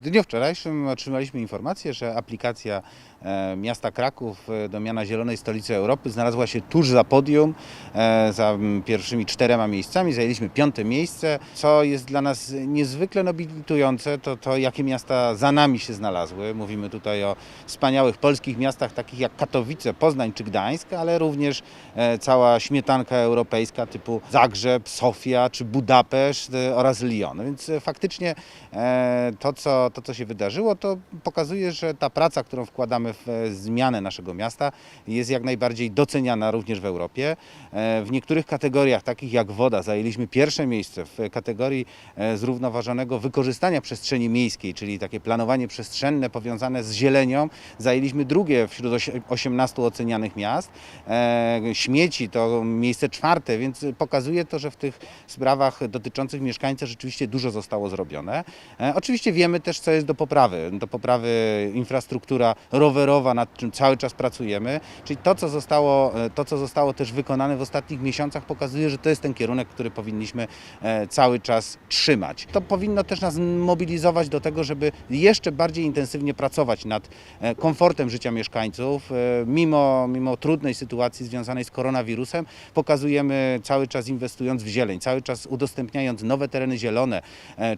W dniu wczorajszym otrzymaliśmy informację, że aplikacja e, miasta Kraków e, do miana Zielonej Stolicy Europy znalazła się tuż za podium, e, za pierwszymi czterema miejscami. Zajęliśmy piąte miejsce. Co jest dla nas niezwykle nobilitujące, to to, jakie miasta za nami się znalazły. Mówimy tutaj o wspaniałych polskich miastach, takich jak Katowice, Poznań czy Gdańsk, ale również cała śmietanka europejska typu Zagrzeb, Sofia czy Budapeszt oraz Lyon. Więc faktycznie to co, to, co się wydarzyło, to pokazuje, że ta praca, którą wkładamy w e, zmianę naszego miasta, jest jak najbardziej doceniana również w Europie. E, W niektórych kategoriach, takich jak woda, zajęliśmy pierwsze miejsce w kategorii e, zrównoważonego wykorzystania przestrzeni miejskiej, czyli takie planowanie przestrzenne powiązane z zielenią. Zajęliśmy drugie wśród osie- 18 ocenianych miast. Śmieci to miejsce czwarte, więc pokazuje to, że w tych sprawach dotyczących mieszkańca rzeczywiście dużo zostało zrobione. Oczywiście wiemy też, co jest do poprawy. Do poprawy infrastruktura rowerowa, nad czym cały czas pracujemy. Czyli to, co zostało, e, to, co zostało też wykonane w ostatnich miesiącach, pokazuje, że to jest ten kierunek, który powinniśmy e, cały czas trzymać. To powinno też nas mobilizować do tego, żeby jeszcze bardziej intensywnie pracować nad e, komfortem życia mieszkańców. Mimo, mimo trudnej sytuacji związanej z koronawirusem, pokazujemy cały czas inwestując w zieleń, cały czas udostępniając nowe tereny zielone,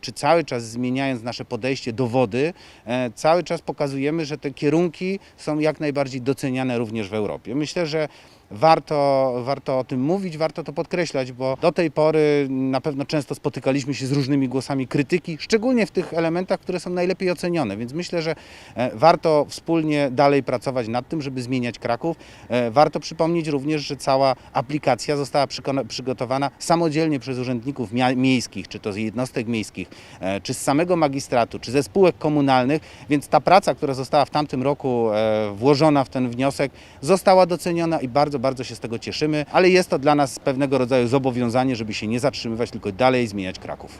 czy cały czas zmieniając nasze podejście do wody, e, cały czas pokazujemy, że te kierunki są jak najbardziej doceniane również w Europie. Myślę, że warto, warto o tym mówić, warto to podkreślać, bo do tej pory na pewno często spotykaliśmy się z różnymi głosami krytyki, szczególnie w tych elementach, które są najlepiej ocenione, więc myślę, że e, warto wspólnie dalej pracować nad tym, żeby zmieniać Kraków. E, Warto przypomnieć również, że cała aplikacja została przygotowana samodzielnie przez urzędników miejskich, czy to z jednostek miejskich, e, czy z samego magistratu, czy ze spółek komunalnych, więc ta praca, która została w tamtym roku włożona w ten wniosek, została doceniona i bardzo, bardzo się z tego cieszymy, ale jest to dla nas pewnego rodzaju zobowiązanie, żeby się nie zatrzymywać, tylko dalej zmieniać Kraków.